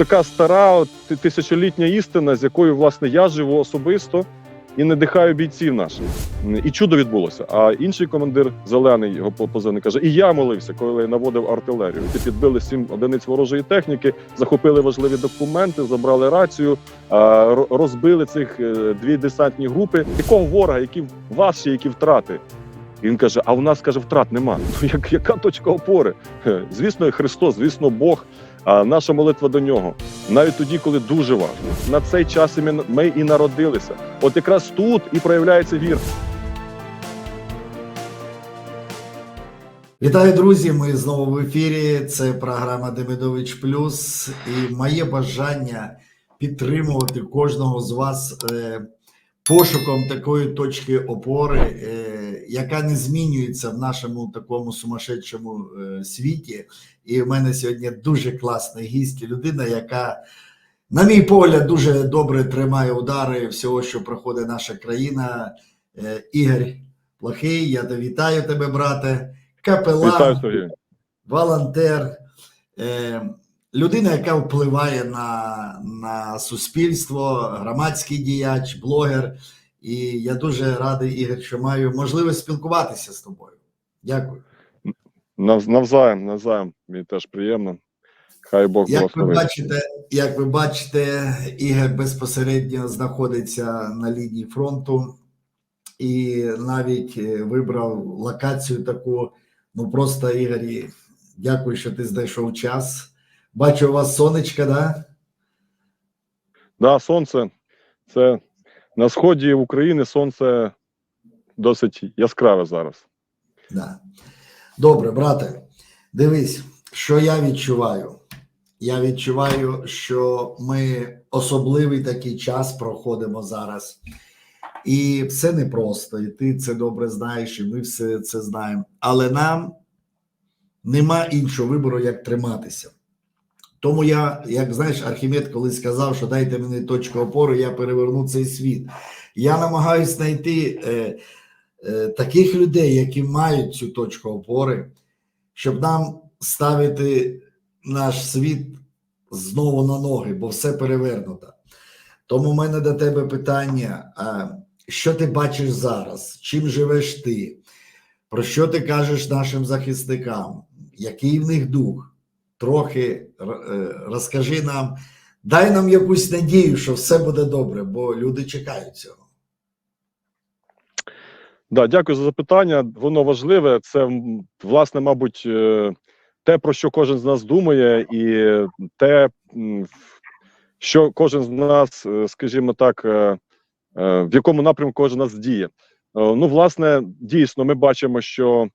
Така стара тисячолітня істина, з якою власне я живу особисто і надихаю бійців наших. І чудо відбулося. А інший командир зелений його по- позивний каже: І я молився, коли наводив артилерію. Ти підбили сім одиниць ворожої техніки, захопили важливі документи, забрали рацію, розбили цих е, дві десантні групи. Якого ворога, які ваші, які втрати? І він каже: А у нас каже, втрат нема. Ну як яка точка опори? Звісно, Христос, звісно, Бог. А наша молитва до нього навіть тоді, коли дуже важко. На цей час ми, і народилися. От якраз тут і проявляється віра. Вітаю, друзі! Ми знову в ефірі. Це програма Демидович Плюс. І моє бажання підтримувати кожного з вас е, пошуком такої точки опори, е, яка не змінюється в нашому такому сумасшедшому е, світі. І в мене сьогодні дуже класний гість, людина, яка, на мій погляд, дуже добре тримає удари всього, що проходить наша країна. Е, Ігор Плохий, я вітаю тебе, брате. Капелан, Вітаю волонтер, людина, яка впливає на, на суспільство, громадський діяч, блогер. І я дуже радий, Ігор, що маю можливість спілкуватися з тобою. Дякую. Навзаєм, навзаєм. Мені теж приємно. Хай Бог Як ви бачите, як ви бачите, Ігор безпосередньо знаходиться на лінії фронту і навіть е, вибрав локацію таку. Ну просто Ігорі, дякую, що ти знайшов час. Бачу у вас сонечка, да? Да, сонце. Це на сході України сонце досить яскраве зараз. Да. Добре, брате, дивись, що я відчуваю. Я відчуваю, що ми особливий такий час проходимо зараз. І все непросто, і ти це добре знаєш, і ми все це знаємо. Але нам нема іншого вибору, як триматися. Тому я, як знаєш, Архімед колись сказав, що дайте мені точку опори, я переверну цей світ. Я намагаюся знайти е, е, таких людей, які мають цю точку опори, щоб нам ставити наш світ знову на ноги, бо все перевернуто. Тому в мене до тебе питання: а, що ти бачиш зараз? Чим живеш ти? Про що ти кажеш нашим захисникам? Який в них дух? Трохи е, розкажи нам, дай нам якусь надію, що все буде добре, бо люди чекають цього. Да, дякую за запитання. Воно важливе. Це власне, мабуть, е, те, про що кожен з нас думає, і те, що кожен з нас, е, скажімо так, в якому напрямку кожен з нас діє. Ну, власне, дійсно, ми бачимо, що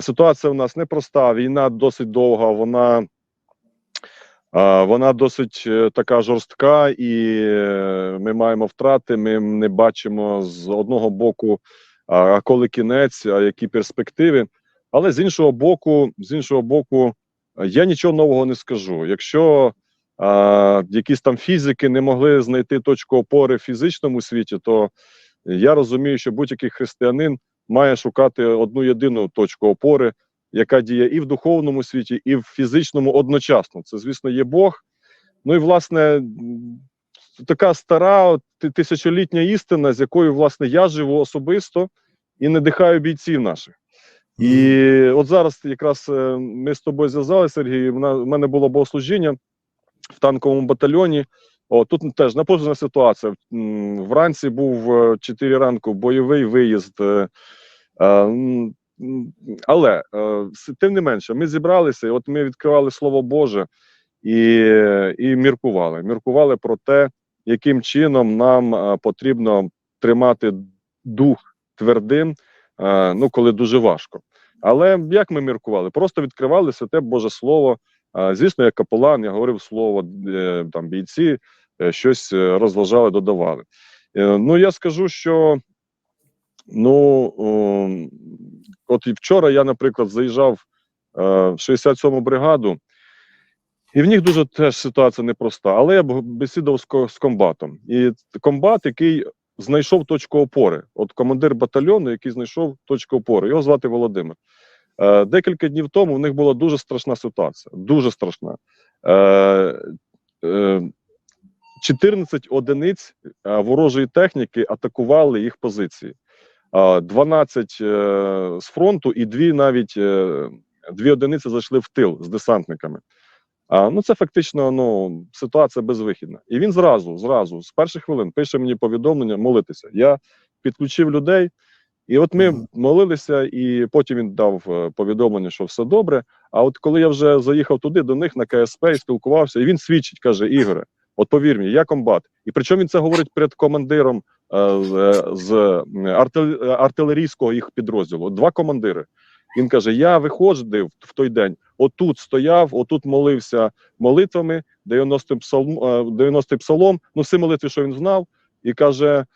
ситуація у нас непроста. Війна досить довга. Вона Вона досить е, така жорстка, і е, ми маємо втрати. Ми не бачимо з одного боку, а коли кінець, а які перспективи. Але з іншого боку, з іншого боку, я нічого нового не скажу. Якщо а, якісь там фізики не могли знайти точку опори в фізичному світі, то я розумію, що будь-який християнин має шукати одну єдину точку опори, яка діє і в духовному світі, і в фізичному одночасно. Це, звісно, є Бог. Ну і власне така стара тисячолітня істина, з якою власне я живу особисто і надихаю бійців наших. І от зараз якраз е, ми з тобою зв'язалися, Сергій. в мене було богослужіння в танковому батальйоні. О, тут теж напружена ситуація. Вранці був е, 4 ранку бойовий виїзд. Але е, тим не менше, ми зібралися, і от ми відкривали Слово Боже і, і міркували. Міркували про те, яким чином нам е, потрібно тримати дух твердим, е, ну коли дуже важко. Але як ми міркували? Просто відкривали святе Боже Слово. Звісно, як капелан, я говорив слово, там бійці щось розважали, додавали. Ну, я скажу, що ну, от і вчора я, наприклад, заїжджав е, в 67-му бригаду, і в них дуже теж ситуація непроста. Але я б- бесідував з, комбатом. І комбат, який знайшов точку опори, от командир батальйону, який знайшов точку опори, його звати Володимир. Е, Декілька днів тому в них була дуже страшна ситуація. Дуже страшна. Е, е, 14 одиниць ворожої техніки атакували їх позиції. А 12 е, з фронту і дві навіть е, дві одиниці зайшли в тил з десантниками. А, ну це фактично ну, ситуація безвихідна. І він зразу, зразу, з перших хвилин пише мені повідомлення молитися. Я підключив людей, і от ми молилися, і потім він дав е, повідомлення, що все добре. А от коли я вже заїхав туди до них на КСП і спілкувався, і він свідчить, каже: Ігоре, от повір мені, я комбат. І причому він це говорить перед командиром е, з, е, з артил- артилерійського їх підрозділу. От Два командири. Він каже: Я виходив в той день, отут стояв, отут молився молитвами, 90 псалм, е, 90 псалом, ну всі молитви, що він знав, і каже.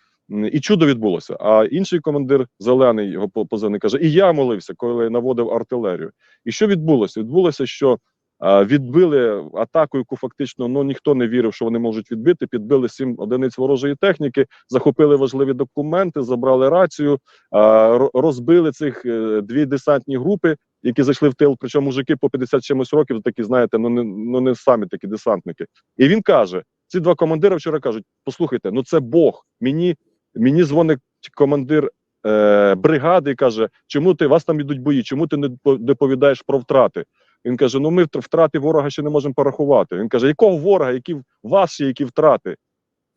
І чудо відбулося. А інший командир зелений його позивний каже: І я молився, коли наводив артилерію. І що відбулося? Відбулося, що відбили атаку, яку фактично ну ніхто не вірив, що вони можуть відбити. Підбили сім одиниць ворожої техніки, захопили важливі документи, забрали рацію, ро- розбили цих е, дві десантні групи, які зайшли в тил. Причому мужики по 50 чимось років, такі знаєте, ну не ну не самі такі десантники. І він каже: ці два командири вчора кажуть: послухайте, ну це Бог. Мені мені дзвонить командир е, бригади і каже, чому ти вас там ідуть бої? Чому ти не доповідаєш про втрати? Він каже: Ну ми втрати ворога ще не можемо порахувати. Він каже, якого ворога, які ваші, які втрати?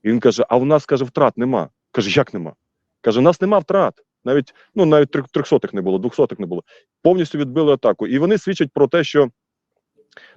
Він каже: А в нас каже, втрат нема. Каже, як нема? Каже, у нас нема втрат. Навіть ну навіть трьох- трьохсотих не було, двохсотих не було. Повністю відбили атаку. І вони свідчать про те, що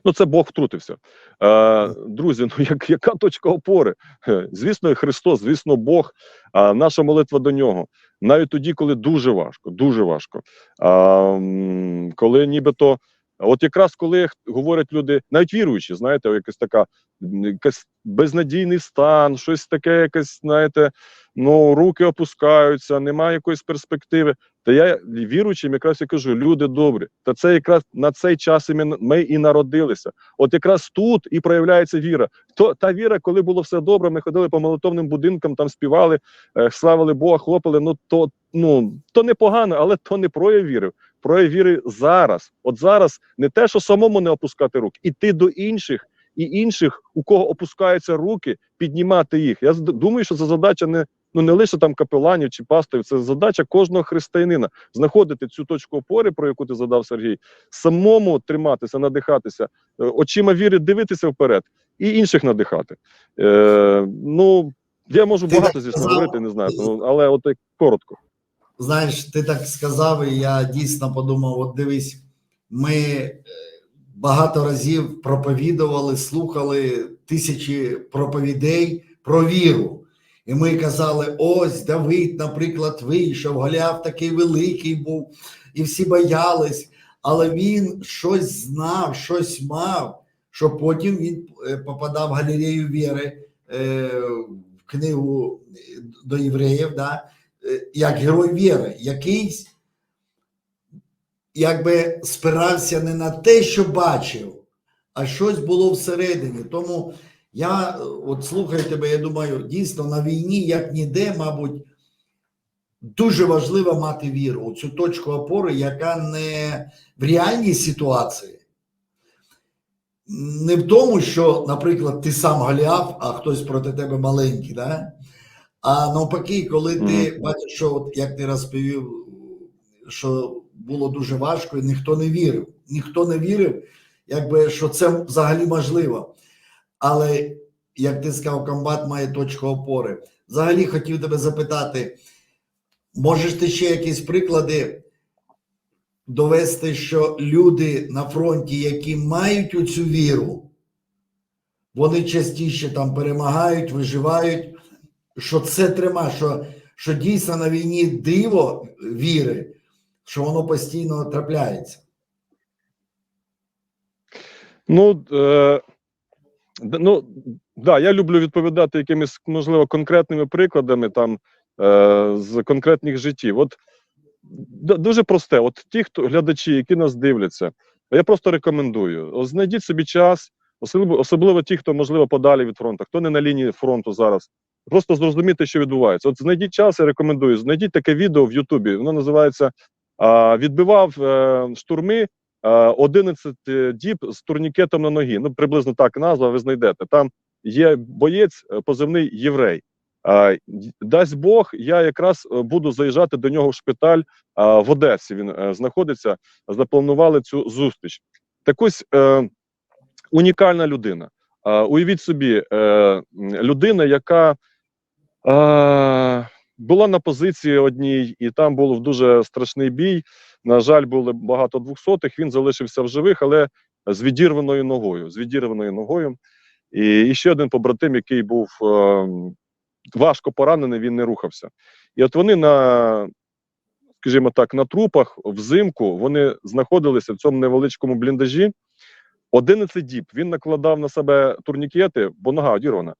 ну це Бог втрутився. Е, друзі, ну як, яка точка опори? Е, Звісно, Христос, звісно, Бог, а наша молитва до нього. Навіть тоді, коли дуже важко, дуже важко. М, коли нібито, от якраз коли говорять люди, навіть віруючі, знаєте, якась така якась безнадійний стан, щось таке, якесь, знаєте, ну руки опускаються, немає якоїсь перспективи. Та я віруючим якраз і кажу, люди добрі, та це якраз на цей час ми і народилися. От якраз тут і проявляється віра. То та віра, коли було все добре, ми ходили по молитовним будинкам, там співали, е, славили Бога, хлопали. Ну то ну то непогано, але то не прояв віри. Прояв віри зараз. От зараз не те, що самому не опускати руки, іти до інших і інших, у кого опускаються руки, піднімати їх. Я думаю, що це задача не. Ну не лише там капеланів чи пасторів, це задача кожного християнина знаходити цю точку опори, про яку ти задав Сергій, самому триматися, надихатися, е, очима віри дивитися вперед і інших надихати. Е, ну я можу багато звісно говорити, не знаю, але от коротко. Знаєш, ти так сказав, і я дійсно подумав: от дивись, ми е, багато разів проповідували, слухали тисячі проповідей про віру. І ми казали: ось Давид, наприклад, вийшов, Голіаф такий великий був, і всі боялись, але він щось знав, щось мав, що потім він е, попадав в галерею віри е, в книгу до євреїв. Да? Е, як герой віри, який якби спирався не на те, що бачив, а щось було всередині. Тому я е, от слухаю тебе, я думаю, дійсно на війні, як ніде, мабуть, дуже важливо мати віру, цю точку опори, яка не в реальній ситуації. Не в тому, що, наприклад, ти сам Голіаф, а хтось проти тебе маленький, да? А навпаки, коли ти Мгм. бачиш, що от, як ти розповів, що було дуже важко, і ніхто не вірив. Ніхто не вірив, якби що це взагалі можливо. Але як ти сказав, комбат має точку опори. Взагалі хотів тебе запитати: можеш ти ще якісь приклади довести, що люди на фронті, які мають оцю віру, вони частіше там перемагають, виживають, що це трима, що, що дійсно на війні диво віри, що воно постійно трапляється. Ну, е, ну да, я люблю відповідати якимись, можливо, конкретними прикладами там е, з конкретних життів. От дуже просте. От ті, хто глядачі, які нас дивляться, я просто рекомендую. Знайдіть собі час, особливо, особливо ті, хто можливо подалі від фронту, хто не на лінії фронту зараз. Просто зрозуміти, що відбувається. От знайдіть час, я рекомендую. Знайдіть таке відео в Ютубі. Воно називається Відбивав е, штурми е, 11 діб з турнікетом на ногі. Ну, приблизно так назва, ви знайдете. Там є боєць, е, позивний єврей. Е, Дасть Бог, я якраз е, буду заїжджати до нього в шпиталь е, в Одесі. Він е, знаходиться. Запланували цю зустріч. Так ось е, унікальна людина. Е, уявіть собі, е, людина, яка е, була на позиції одній, і там був дуже страшний бій. На жаль, були багато двохсотих. Він залишився в живих, але з відірваною ногою. З відірваною ногою. І, і ще один побратим, який був е, важко поранений, він не рухався. І от вони на, скажімо так, на трупах взимку вони знаходилися в цьому невеличкому бліндажі. 11 діб він накладав на себе турнікети, бо нога одірвана.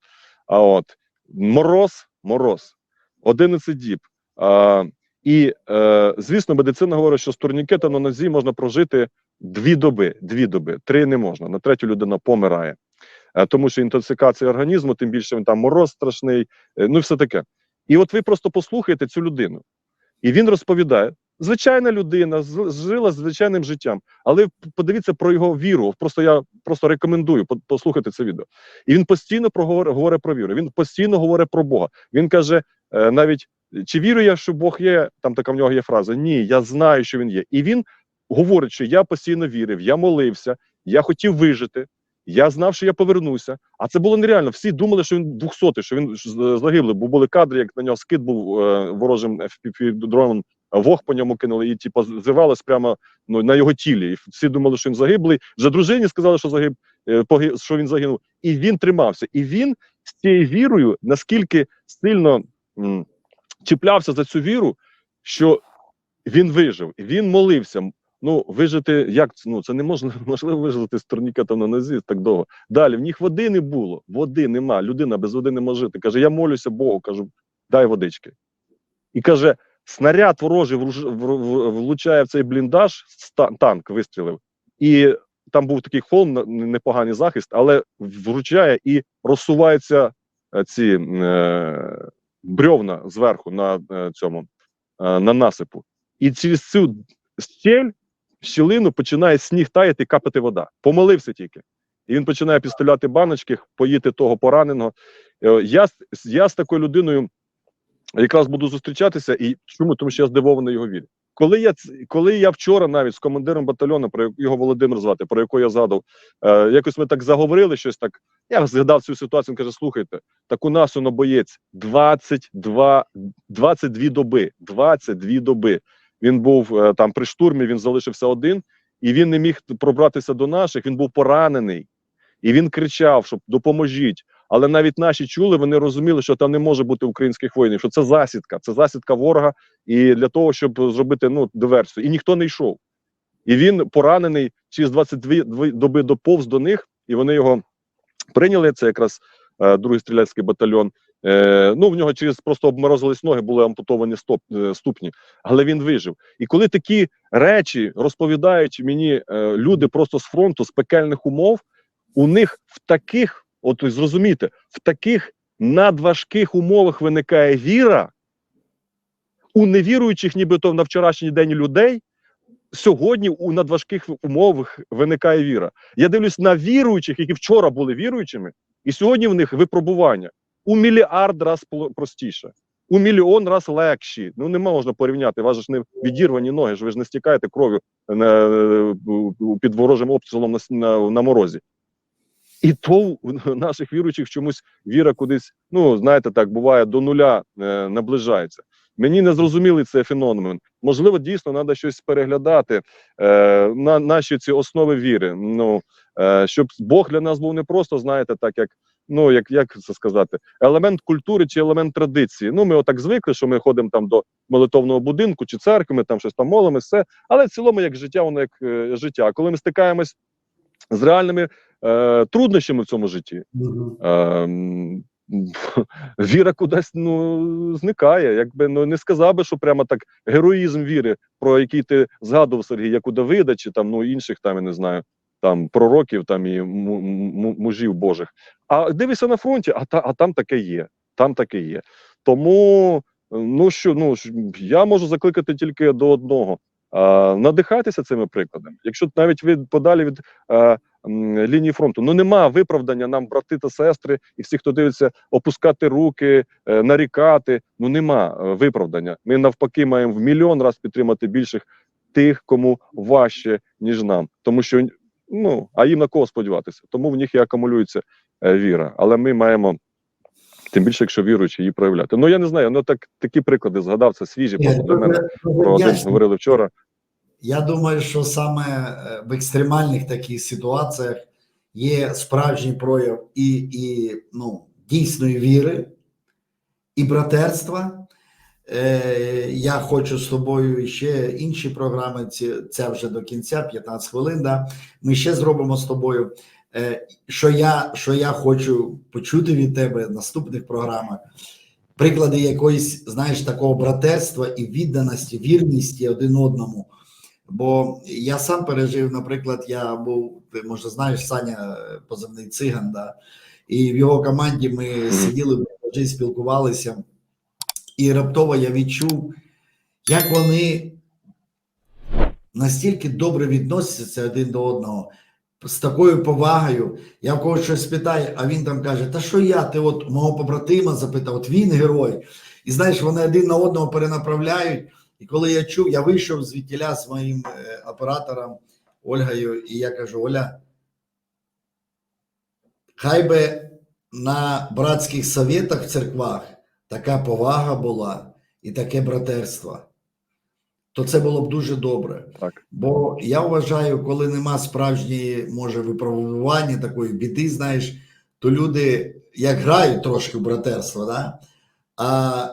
А от мороз, мороз, 11 діб. А, і, е, звісно, медицина говорить, що з турнікета на нозі можна прожити дві доби, дві доби, три не можна. На третю людина помирає. Е, тому що інтоксикація організму, тим більше він там мороз страшний, е, ну все таке. І от ви просто послухайте цю людину. І він розповідає: звичайна людина, жила звичайним життям, але подивіться про його віру. Просто я просто рекомендую послухати це відео. І він постійно проговор- говорить про віру. Він постійно говорить про Бога. Він каже е, навіть. Чи вірю я, що Бог є? Там така в нього є фраза. Ні, я знаю, що він є. І він говорить, що я постійно вірив, я молився, я хотів вижити, я знав, що я повернуся. А це було нереально. Всі думали, що він 200, що він загиблий, бо були кадри, як на нього скид був е, ворожим FPV-дроном, вог по ньому кинули, і типу, зривалось прямо ну, на його тілі. І всі думали, що він загиблий. Вже дружині сказали, що загиб, е, що він загинув. І він тримався. І він з цією вірою наскільки сильно м, чіплявся за цю віру, що він вижив, він молився. Ну, вижити, як ну це не можна можливо вижити з турнікетом на нозі так довго. Далі в них води не було, води нема. Людина без води не може жити. Каже: я молюся Богу, кажу, дай водички. І каже: снаряд ворожий влучає в цей бліндаж, танк вистрілив, і там був такий холм, непоганий захист, але вручає і розсуваються е, ці е, брьовна зверху на е, цьому е, на насипу. І через цю щель, щілину починає сніг таяти капати вода. Помолився тільки. І він починає підставляти баночки, поїти того пораненого. Я, я з такою людиною якраз буду зустрічатися. І чому? Тому що я здивований його вірі. Коли я коли я вчора навіть з командиром батальйону, про його Володимир звати, про якого я згадав, е, якось ми так заговорили щось так. Я згадав цю ситуацію. Він каже: слухайте, так у нас воно боєць 22, 22 доби. 22 доби. Він був е, там при штурмі, він залишився один, і він не міг пробратися до наших. Він був поранений, і він кричав, щоб допоможіть. Але навіть наші чули, вони розуміли, що там не може бути українських воїнів, що це засідка, це засідка ворога, і для того, щоб зробити ну диверсію. І ніхто не йшов. І він поранений через 22 дві доби доповз до них, і вони його прийняли. Це якраз е, другий стрілецький батальйон. Е, ну в нього через просто обморозились ноги, були ампутовані стоп, е, ступні, але він вижив. І коли такі речі розповідають мені е, люди просто з фронту, з пекельних умов, у них в таких, от зрозумійте, в таких надважких умовах виникає віра, у невіруючих, нібито на вчорашній день людей. Сьогодні у надважких умовах виникає віра. Я дивлюсь на віруючих, які вчора були віруючими, і сьогодні в них випробування у мільярд раз простіше, у мільйон раз легші. Ну не можна порівняти. Вас ж не відірвані ноги, ж ви ж не стікаєте кров'ю під ворожим обстрілом на, на, на морозі. І то у наших віруючих чомусь віра кудись, ну знаєте, так буває до нуля е, наближається. Мені не зрозумілий цей феномен. Можливо, дійсно треба щось переглядати е, на наші ці основи віри. Ну е, щоб Бог для нас був не просто, знаєте, так як ну як, як це сказати, елемент культури чи елемент традиції. Ну, ми отак звикли, що ми ходимо там до молитовного будинку чи церкви, ми там щось там молимося, все. Але в цілому, як життя, воно як е, життя. Коли ми стикаємось з реальними е, труднощами в цьому житті. Ем, віра кудись ну, зникає. Якби ну не сказав би, що прямо так героїзм віри, про який ти згадував Сергій, як у Давида, чи там ну інших там я не знаю, там пророків там і му- му- мужів Божих. А дивишся на фронті, а та а там таке є. Там таке є. Тому ну що, ну я можу закликати тільки до одного. А, надихайтеся цими прикладами. Якщо навіть ви подалі від е, м, лінії фронту, ну нема виправдання нам, брати та сестри, і всі, хто дивиться, опускати руки, е, нарікати. Ну нема е, виправдання. Ми навпаки маємо в мільйон раз підтримати більших тих, кому важче, ніж нам. Тому що ну а їм на кого сподіватися. Тому в них і акумулюється е, віра. Але ми маємо. Тим більше, якщо віруючи, її проявляти. Ну я не знаю, ну так такі приклади згадав, це свіжі, просто для мене Дуже- дуже про один говорили вчора. Я думаю, що саме е, в екстремальних таких ситуаціях є справжній прояв і, і ну, дійсної віри, і братерства. Е, я хочу з тобою ще інші програми. Ці, це вже до кінця, 15 хвилин. Да? Ми ще зробимо з тобою. Е, що, я, що я хочу почути від тебе в наступних програмах. Приклади якоїсь, знаєш, такого братерства і відданості, вірності один одному. Бо я сам пережив, наприклад, я був, ти може знаєш, Саня е, позивний циган, да, і в його команді ми сиділи спілкувалися, і раптово я відчув, як вони настільки добре відносяться один до одного, з такою повагою. Я в когось щось питаю, а він там каже: Та що я? Ти от мого побратима запитав, от він герой. І знаєш, вони один на одного перенаправляють. І коли я чув, я вийшов звідтіля з моїм е, оператором Ольгою, і я кажу: Оля, хай би на братських советах в церквах така повага була і таке братерство, то це було б дуже добре. Так. Бо я вважаю, коли нема справжньої, може, випробування такої біди, знаєш, то люди як грають трошки в братерство, да? а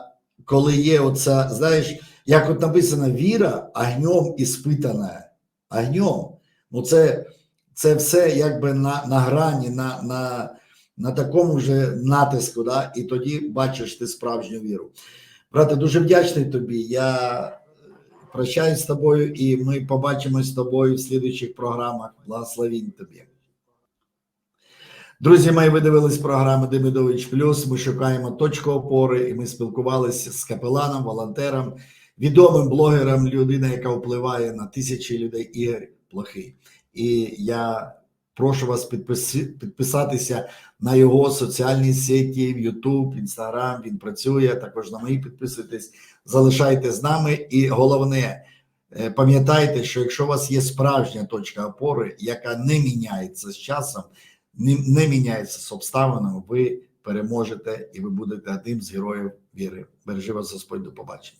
коли є оця, знаєш, як от написано, віра огнем іспитана. Огнем. Ну, це, це все якби на, на грані, на, на, на такому вже натиску, да? і тоді бачиш ти справжню віру. Брате, дуже вдячний тобі. Я прощаюсь з тобою, і ми побачимось з тобою в слідуючих програмах. Благословінь тобі. Друзі мої, ви дивились програму Демидович Плюс. Ми шукаємо точку опори, і ми спілкувалися з капеланом, волонтером, відомим блогером, людина, яка впливає на тисячі людей, Ігор Плохий. І я прошу вас підписатися на його соціальні сеті, в YouTube, Instagram. Він працює. Також на мої підписуйтесь, залишайте з нами. І головне, е, пам'ятайте, що якщо у вас є справжня точка опори, яка не міняється з часом, не, не міняється з обставинами, ви переможете і ви будете одним з героїв віри. Бережи вас Господь, до побачення.